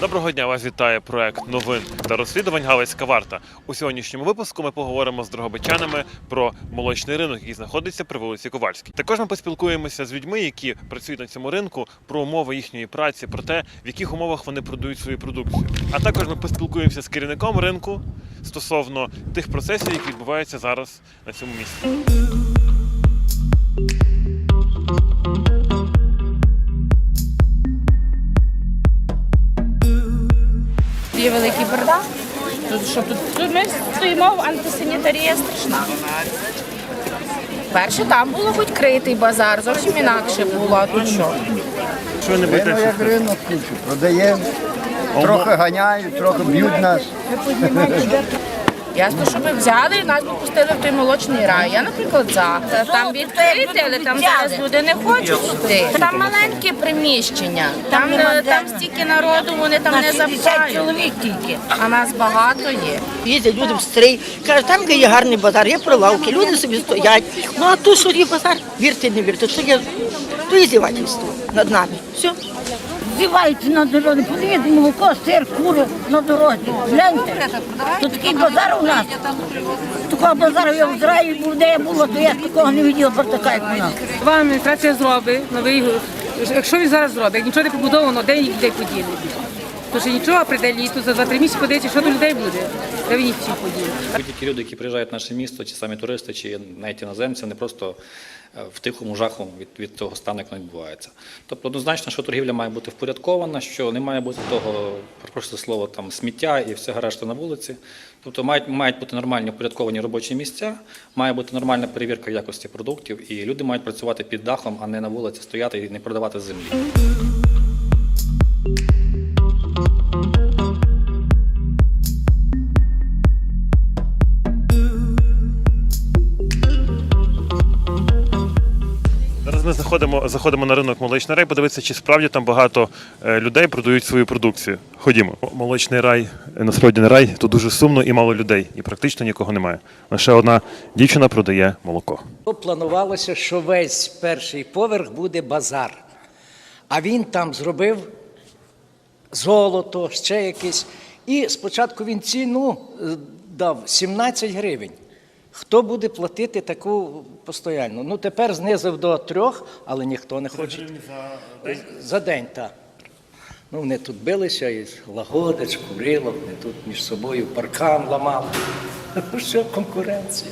Доброго дня, вас вітає проект новин та розслідувань Галицька варта. У сьогоднішньому випуску ми поговоримо з дрогобичанами про молочний ринок, який знаходиться при вулиці Ковальській. Також ми поспілкуємося з людьми, які працюють на цьому ринку, про умови їхньої праці, про те, в яких умовах вони продають свою продукцію. А також ми поспілкуємося з керівником ринку стосовно тих процесів, які відбуваються зараз на цьому місці. Є великий бардак. Тут що тут? Тут ми стоїмо, антисанітарія страшна. Перше там було хоч критий базар, зовсім інакше було, а тут що? Що не Ну, як ринок кучу. Продаємо, трохи ганяють, трохи б'ють нас. Ясно, що ми взяли і нас попустили в той молочний рай. Я, наприклад, за. Там відкрити, але там зараз люди не хочуть йти. Там маленьке приміщення, там, е, там стільки народу, вони там не запхають. чоловік тільки. А нас багато є. Їздять люди в стрій, кажуть, там є гарний базар, є прилавки, люди собі стоять. Ну а тут що є базар, вірте, не вірте, то є, то є здівательство над нами. Все. Зіваються на дорозі, подивіться, молоко, сир, кури на дорозі. Гляньте, то такий базар у нас. Такого базару я в Ізраїлі був, де я була, то я такого не виділа бардака, як у нас. Нова адміністрація зробить новий, якщо він зараз зробить, як нічого не побудовано, де їх поділи. Тому що нічого прийде літо, за 2-3 місяці подивіться, що до людей буде, де він їх всіх поділи. Будь-які люди, які приїжджають в наше місто, чи самі туристи, чи навіть іноземці, вони просто е, в тихому жаху від, від того стану, як воно відбувається. Тобто однозначно, що торгівля має бути впорядкована, що не має бути того, просто слово там сміття і все решта на вулиці. Тобто мають, мають бути нормальні впорядковані робочі місця, має бути нормальна перевірка якості продуктів, і люди мають працювати під дахом, а не на вулиці стояти і не продавати землі. Ми заходимо, заходимо на ринок молочний рай, подивитися, чи справді там багато е, людей продають свою продукцію. Ходімо. Молочний рай, е, насправді не рай, тут дуже сумно і мало людей, і практично нікого немає. Лише одна дівчина продає молоко. Планувалося, що весь перший поверх буде базар. А він там зробив золото, ще якесь. І спочатку він ціну е, дав 17 гривень. Хто буде платити таку постійно? Ну тепер знизив до трьох, але ніхто не хоче. За день? За день, так. Ну, вони тут билися, і лагодич, курило, вони тут між собою паркан ламали. Ну що, конкуренція.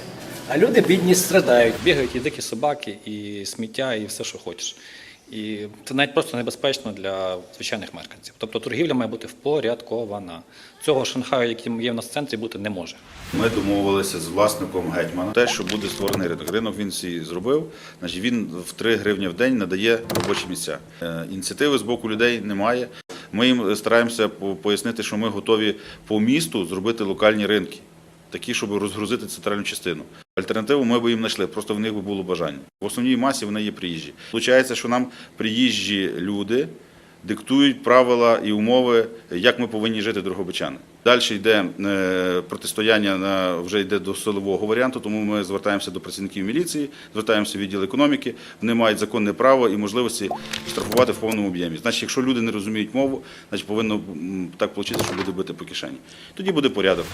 А люди бідні страдають. Бігають і дикі собаки, і сміття, і все, що хочеш. І це навіть просто небезпечно для звичайних мешканців. Тобто торгівля має бути впорядкована. Цього Шанхаю, який є в нас в центрі, бути не може. Ми домовилися з власником гетьмана. Те, що буде створений ринок. Ринок він всі зробив. Значить, він в 3 гривні в день надає робочі місця. Е, Ініціативи з боку людей немає. Ми їм стараємося пояснити, що ми готові по місту зробити локальні ринки, такі, щоб розгрузити центральну частину. Альтернативу ми б їм знайшли, просто в них би було бажання. В основній масі вони є приїжджі. Получається, що нам приїжджі люди диктують правила і умови, як ми повинні жити дрогобичани. Далі йде е, протистояння на вже йде до силового варіанту, тому ми звертаємося до працівників міліції, звертаємося в відділ економіки. Вони мають законне право і можливості штрафувати в повному об'ємі. Значить, якщо люди не розуміють мову, значить повинно так вийти, що буде бити по кишені. Тоді буде порядок.